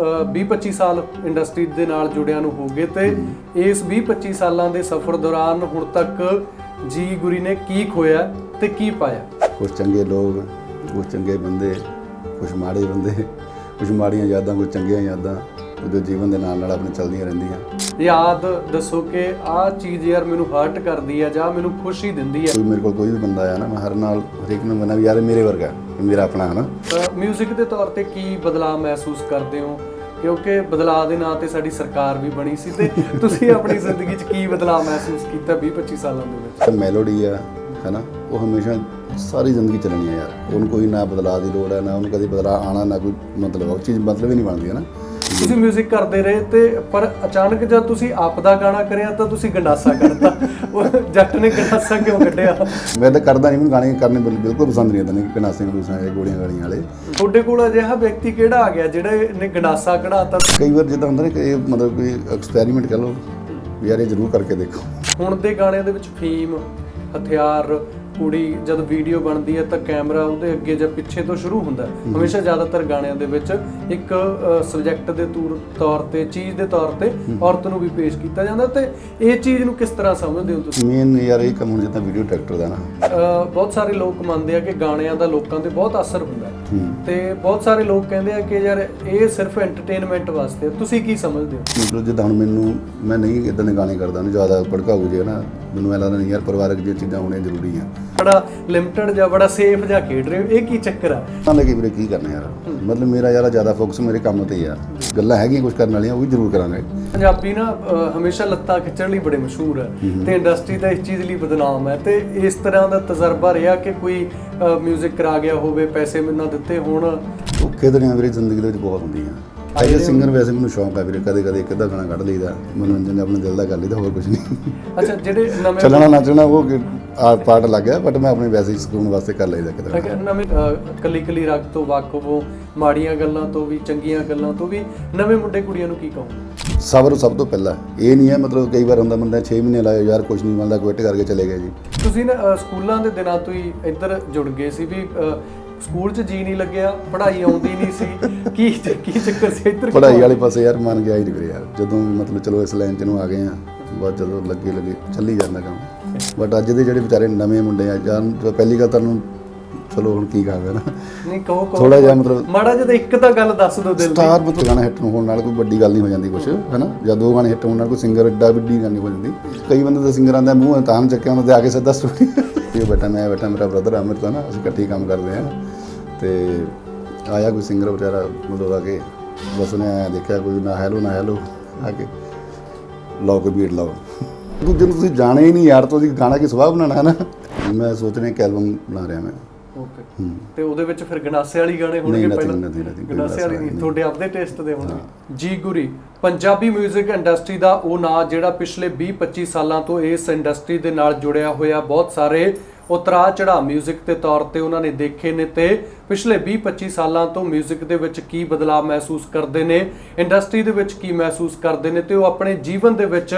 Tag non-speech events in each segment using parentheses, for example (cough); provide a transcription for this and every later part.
20-25 ਸਾਲ ਇੰਡਸਟਰੀ ਦੇ ਨਾਲ ਜੁੜਿਆਂ ਨੂੰ ਹੋ ਗਏ ਤੇ ਇਸ 20-25 ਸਾਲਾਂ ਦੇ ਸਫ਼ਰ ਦੌਰਾਨ ਹੁਣ ਤੱਕ ਜੀ ਗੁਰੀ ਨੇ ਕੀ ਖੋਇਆ ਤੇ ਕੀ ਪਾਇਆ? ਕੁਝ ਚੰਗੇ ਲੋਕ ਕੁਝ ਚੰਗੇ ਬੰਦੇ ਕੁਝ ਮਾੜੇ ਬੰਦੇ ਕੁਝ ਮਾੜੀਆਂ ਯਾਦਾਂ ਕੁਝ ਚੰਗੀਆਂ ਯਾਦਾਂ ਜੋ ਜੀਵਨ ਦੇ ਨਾਲ ਨਾਲ ਆਪਣੇ ਚੱਲਦੀਆਂ ਰਹਿੰਦੀਆਂ। ਯਾਦ ਦੱਸੋ ਕਿ ਆਹ ਚੀਜ਼ ਯਾਰ ਮੈਨੂੰ ਹਰਟ ਕਰਦੀ ਹੈ ਜਾਂ ਮੈਨੂੰ ਖੁਸ਼ੀ ਦਿੰਦੀ ਹੈ ਕੋਈ ਮੇਰੇ ਕੋਲ ਕੋਈ ਵੀ ਬੰਦਾ ਆਇਆ ਨਾ ਮੈਂ ਹਰ ਨਾਲ ਹਰੇਕ ਨੂੰ ਕਹਿੰਦਾ ਵੀ ਯਾਰ ਮੇਰੇ ਵਰਗਾ। ਮੇਰਾ ਆਪਣਾ ਹੈ ਨਾ ਮਿਊਜ਼ਿਕ ਦੇ ਤੌਰ ਤੇ ਕੀ ਬਦਲਾਅ ਮਹਿਸੂਸ ਕਰਦੇ ਹੋ? ਕਿਉਂਕਿ ਬਦਲਾਅ ਦੇ ਨਾਂ ਤੇ ਸਾਡੀ ਸਰਕਾਰ ਵੀ ਬਣੀ ਸੀ ਤੇ (laughs) ਤੁਸੀਂ ਆਪਣੀ ਜ਼ਿੰਦਗੀ 'ਚ ਕੀ ਬਦਲਾਅ ਮਹਿਸੂਸ ਕੀਤਾ 20-25 ਸਾਲਾਂ ਦੇ ਵਿੱਚ? ਤੇ ਮੈਲੋਡੀ ਆ ਹੈਨਾ? ਉਹ ਹਮੇਸ਼ਾ ਸਾਰੀ ਜ਼ਿੰਦਗੀ ਚੱਲਣੀ ਆ ਯਾਰ। ਉਹਨੂੰ ਕੋਈ ਨਾ ਬਦਲਾਅ ਦੀ ਲੋੜ ਹੈ ਨਾ ਉਹਨੂੰ ਕਦੀ ਬਦਲਾਅ ਆਣਾ ਨਾ ਕੋਈ ਮਤਲਬ ਉਹ ਚੀਜ਼ ਮਤਲਬ ਹੀ ਨਹੀਂ ਬਣਦੀ ਹੈ ਨਾ ਤੁਸੀਂ 뮤직 ਕਰਦੇ ਰਹੇ ਤੇ ਪਰ ਅਚਾਨਕ ਜਦ ਤੁਸੀਂ ਆਪ ਦਾ ਗਾਣਾ ਕਰਿਆ ਤਾਂ ਤੁਸੀਂ ਗੰਡਾਸਾ ਕੱਢਤਾ ਉਹ ਜੱਟ ਨੇ ਗੰਡਾਸਾ ਕਿਉਂ ਕੱਢਿਆ? ਮੈਂ ਤਾਂ ਕਰਦਾ ਨਹੀਂ ਮੈਨੂੰ ਗਾਣੇ ਕਰਨੇ ਬਿਲ- ਬਿਲਕੁਲ ਪਸੰਦ ਨਹੀਂ ਆਉਂਦੇ ਨੇ ਕਨਾਸੇ ਗਲੂਸਾਂ ਇਹ ਗੋਲੀਆਂ ਗਾਲੀਆਂ ਵਾਲੇ। ਤੁਹਾਡੇ ਕੋਲ ਅਜਿਹਾ ਵਿਅਕਤੀ ਕਿਹੜਾ ਆ ਗਿਆ ਜਿਹੜਾ ਨੇ ਗੰਡਾਸਾ ਕਢਾਤਾ? ਕਈ ਵਾਰ ਜਿੱਦਾਂ ਹੁੰਦਾ ਨਾ ਕਿ ਇਹ ਮਤਲਬ ਕੋਈ ਐਕਸਪੈਰੀਮੈਂਟ ਕਰ ਲਓ ਵੀ ਯਾਰ ਇਹ ਜ਼ਰੂਰ ਕਰਕੇ ਦੇਖੋ। ਹੁਣ ਦੇ ਗਾਣਿਆਂ ਦੇ ਵਿੱਚ ਫੀਮ ਹਥਿਆਰ ਕੁੜੀ ਜਦ ਵੀਡੀਓ ਬਣਦੀ ਹੈ ਤਾਂ ਕੈਮਰਾ ਉਹਦੇ ਅੱਗੇ ਜਾਂ ਪਿੱਛੇ ਤੋਂ ਸ਼ੁਰੂ ਹੁੰਦਾ। ਹਮੇਸ਼ਾ ਜ਼ਿਆਦਾਤਰ ਗਾਣਿਆਂ ਦੇ ਵਿੱਚ ਇੱਕ ਸਬਜੈਕਟ ਦੇ ਤੌਰ- ਤੇ ਚੀਜ਼ ਦੇ ਤੌਰ ਤੇ ਔਰਤ ਨੂੰ ਵੀ ਪੇਸ਼ ਕੀਤਾ ਜਾਂਦਾ ਤੇ ਇਹ ਚੀਜ਼ ਨੂੰ ਕਿਸ ਤਰ੍ਹਾਂ ਸਮਝਦੇ ਹੋ ਤੁਸੀਂ? ਮੇਨ ਯਾਰ ਇਹ ਕੰਮ ਹੁਣ ਜਿੱਦਾਂ ਵੀਡੀਓ ਡਾਇਰੈਕਟਰ ਦਾ ਨਾ। ਬਹੁਤ ਸਾਰੇ ਲੋਕ ਮੰਨਦੇ ਆ ਕਿ ਗਾਣਿਆਂ ਦਾ ਲੋਕਾਂ ਤੇ ਬਹੁਤ ਅਸਰ ਹੁੰਦਾ। ਤੇ ਬਹੁਤ ਸਾਰੇ ਲੋਕ ਕਹਿੰਦੇ ਆ ਕਿ ਯਾਰ ਇਹ ਸਿਰਫ ਐਂਟਰਟੇਨਮੈਂਟ ਵਾਸਤੇ। ਤੁਸੀਂ ਕੀ ਸਮਝਦੇ ਹੋ? ਮਤਲਬ ਜਿੱਦਾਂ ਹੁਣ ਮੈਨੂੰ ਮੈਂ ਨਹੀਂ ਇਦਾਂ ਦੇ ਗਾਣੇ ਕਰਦਾ ਨਾ ਜ਼ਿਆਦਾ ਭੜਕਾਊ ਜੇ ਨਾ। ਮੈਨੂੰ ਐ ਲੱਗਦਾ ਨਹੀਂ ਯਾਰ ਪਰਿਵਾਰਕ ਜੇ ਚੀਜ਼ਾਂ ਹੋਣੀਆਂ ਜ਼ਰੂਰੀ ਆ। ਬੜਾ ਲਿਮਟਿਡ ਜਾਂ ਬੜਾ ਸੇਫ ਜਾਂ ਖੇਡ ਰਹੇ ਹੋ ਇਹ ਕੀ ਚੱਕਰ ਆ? ਤਾਂ ਲੱਗੇ ਵੀਰੇ ਕੀ ਕਰਨਾ ਯਾਰ? ਮਤਲਬ ਮੇਰਾ ਯਾਰ ਜ਼ਿਆਦਾ ਫੋਕਸ ਮੇਰੇ ਕੰਮ ਤੇ ਆ। ਗੱਲਾਂ ਹੈਗੀਆਂ ਕੁਝ ਕਰਨ ਵਾਲੀਆਂ ਉਹ ਵੀ ਜ਼ਰੂਰ ਕਰਾਂਗੇ। ਪੰਜਾਬੀ ਨਾ ਅਹ, ਹਮੇਸ਼ਾ ਲੱਤਾਂ ਖਿੱਚਣ ਲਈ ਬੜੇ ਮਸ਼ਹੂਰ ਹੈ ਤੇ ਇੰਡਸਟਰੀ ਤਾਂ ਇਸ ਚੀਜ਼ ਲਈ ਬਦਨਾਮ ਹੈ ਤੇ ਇਸ ਤਰ੍ਹਾਂ ਦਾ ਤਜਰਬਾ ਰਿਹਾ ਕਿ ਕੋਈ 뮤직 ਕਰਾ ਗਿਆ ਹੋਵੇ ਪੈਸੇ ਮੈਨੂੰ ਨਾ ਦਿੱਤੇ ਹੋਣ। ਔਖੇ ਦਿਨਾਂ ਵੀਰੇ ਜ਼ਿੰਦਗੀ ਦੇ ਵਿੱਚ ਬਹੁਤ ਹੁੰਦੀਆਂ। ਐਜ ਅ ਸਿੰਗਰ ਵੈਸੇ ਮੈਨੂੰ ਸ਼ੌਂਕ ਆ ਵੀਰੇ ਕਦੇ ਕਦੇ ਇੱਕ ਅੱਧਾ ਗਾਣਾ ਕੱਢ ਲਈਦਾ। ਮਨੋਰੰਜਨ ਆਪਣੇ ਦਿਲ ਦਾ ਕਰ ਲਈਦਾ ਹੋਰ ਕੁਝ ਨਹੀਂ। ਅੱਛਾ ਜਿਹੜੇ ਨਵੇਂ ਚੱਲਣਾ ਨੱਚਣਾ ਉਹ ਆਰਟ ਪਾਰਟ ਲੱਗ ਗਿਆ ਬਟ ਮੈਂ ਆਪਣੇ ਵੈਸੇ ਸਕੂਨ ਵਾਸਤੇ ਕਰ ਲਈਦਾ ਕਿਤੇ ਅਗਰ ਨਵੇਂ ਕੱਲੀ ਕੱਲੀ ਰਗ ਤੋਂ ਵਾਕਫ ਹੋ ਮਾੜੀਆਂ ਗੱਲਾਂ ਤੋਂ ਵੀ ਚੰਗੀਆਂ ਗੱਲਾਂ ਤੋਂ ਵੀ ਨਵੇਂ ਮੁੰਡੇ ਕੁੜੀਆਂ ਨੂੰ ਕੀ ਕਹੋ ਸਬਰ ਸਭ ਤੋਂ ਪਹਿਲਾਂ ਇਹ ਨਹੀਂ ਹੈ ਮਤਲਬ ਕਈ ਵਾਰ ਹੁੰਦਾ ਬੰਦਾ 6 ਮਹੀਨੇ ਲਾਏ ਯਾਰ ਕੁਝ ਨਹੀਂ ਬਣਦਾ ਕੁਇਟ ਕਰਕੇ ਚਲੇ ਗਏ ਜੀ। ਤੁਸੀਂ ਨਾ ਸਕੂਲਾਂ ਦੇ ਦਿਨਾਂ ਤੋਂ ਹੀ ਇੱਧਰ ਜੁੜ ਗਏ ਸੀ ਵੀ ਸਕੂਲ 'ਚ ਜੀ ਨਹੀਂ ਲੱਗਿਆ ਪੜ੍ਹਾਈ ਆਉਂਦੀ ਨਹੀਂ ਸੀ। ਕੀ ਕੀ ਚੱਕਰ ਸੀ? ਇੱਧਰ ਪੜ੍ਹਾਈ ਵਾਲੇ ਪਾਸੇ ਯਾਰ ਮਨ ਗਿਆ ਹੀ ਨਹੀਂ ਵੀਰੇ ਯਾਰ। ਜਦੋਂ ਮਤਲਬ ਚਲੋ ਇਸ ਲਾਈਨ 'ਚ ਨੂੰ ਆ ਗਏ ਆ ਬਸ ਜਦੋਂ ਲੱਗੇ ਲੱਗੇ ਚੱਲੀ ਜਾਂਦਾ ਕੰਮ। ਬਟ ਅੱਜ ਦੇ ਜਿਹੜੇ ਵਿਚਾਰੇ ਨਵੇਂ ਮੁੰਡੇ ਆ ਜਾਂ ਪਹਿਲੀ ਗੱਲ ਤੁਹਾਨੂੰ ਚਲੋ ਹੁਣ ਕੀ ਕਹਾਂਗਾ ਨਾ ਨਹੀਂ ਕਹੋ ਕਹੋ। ਥੋੜਾ ਜਿਹਾ ਮਤਲਬ ਮਾੜਾ ਜਿਹਾ ਇੱਕ ਤਾਂ ਗੱਲ ਦੱਸ ਦਿਓ ਦਿਲ ਦੀ। ਸਟਾਰ ਮਤਲਬ ਗਾਣਾ ਹਿੱਟ ਹੋਣ ਨਾਲ ਕੋਈ ਵੱਡੀ ਗੱਲ ਨਹੀਂ ਹੋ ਜਾਂਦੀ ਕੁਛ ਹੈਨਾ? ਜਾਂ ਦੋ ਗਾਣੇ ਹਿੱਟ ਹੋਣ ਨਾਲ ਕੋਈ ਸਿੰਗਰ ਏਡਾ ਵੱਡੀ ਗੱਲ ਨਹੀਂ ਹੋ ਜਾਂਦੀ। ਕਈ ਬੰਦੇ ਤਾਂ ਸਿੰਗਰਾਂ ਦਾ ਮੂੰਹ ਤਾਂ ਚੱਕਿਆ ਉਹਨਾਂ ਦੇ ਆ ਕੇ ਸਿੱਧਾ ਸਟੂਡੀਓ ਇਹ ਬੇਟਾ ਮੈਂ ਬੇਟਾ ਮੇਰਾ ਬ੍ਰਦਰ ਅਮਿਤ ਆ ਨਾ ਅਸੀਂ ਇਕੱਠੇ ਹੀ ਕੰਮ ਕਰਦੇ ਆ ਤੇ ਆਇਆ ਕੋਈ ਸਿੰਗਰ ਵਿਚਾਰਾ ਮਤਲਬ ਆ ਕੇ ਬਸ ਉਹਨੇ ਆਇਆ ਦੇਖਿਆ ਕੋਈ ਨਾ ਹੈਲੋ ਨਾ ਹੈਲੋ ਆ ਕੇ ਲਾਓ ਕੋਈ ਬੀਟ ਲਾਓ। ਦੂਜੇ ਨੂੰ ਤੁਸੀਂ ਜਾਣੇ ਹੀ ਨਹੀਂ ਯਾਰ ਤੁਸੀਂ ਗਾਣਾ ਕੀ ਸੁਭਾਅ ਬਣਾਉਣਾ ਹੈ ਨਾ? ਮੈਂ ਸੋਚ ਰਿਹਾ ਕਿ ਐਲਬਮ ਬਣਾ ਰਿਹਾ ਮੈਂ। ਓਕੇ ਤੇ ਉਹਦੇ ਵਿੱਚ ਫਿਰ ਗਨਾਸੇ ਵਾਲੀ ਗਾਣੇ ਹੋਣਗੇ ਪਹਿਲਾਂ? ਗਨਾਸੇ ਵਾਲੀ ਨਹੀਂ ਤੁਹਾਡੇ ਆਪਦੇ ਟੇਸਟ ਦੇ ਹੋਣਗੇ। ਜੀ ਗੁਰੀ ਪੰਜਾਬੀ 뮤직 ਇੰਡਸਟਰੀ ਦਾ ਉਹ ਨਾਂ ਜਿਹੜਾ ਪਿਛਲੇ 20-25 ਸਾਲਾਂ ਤੋਂ ਇਸ ਇੰਡਸਟਰੀ ਦੇ ਨਾਲ ਜੁੜਿਆ ਹੋਇਆ ਬਹੁਤ ਸਾਰੇ ਉਤਰਾ ਚੜਾ 뮤직 ਦੇ ਤੌਰ ਤੇ ਉਹਨਾਂ ਨੇ ਦੇਖੇ ਨੇ ਤੇ ਪਿਛਲੇ 20-25 ਸਾਲਾਂ ਤੋਂ 뮤직 ਦੇ ਵਿੱਚ ਕੀ ਬਦਲਾਅ ਮਹਿਸੂਸ ਕਰਦੇ ਨੇ ਇੰਡਸਟਰੀ ਦੇ ਵਿੱਚ ਕੀ ਮਹਿਸੂਸ ਕਰਦੇ ਨੇ ਤੇ ਉਹ ਆਪਣੇ ਜੀਵਨ ਦੇ ਵਿੱਚ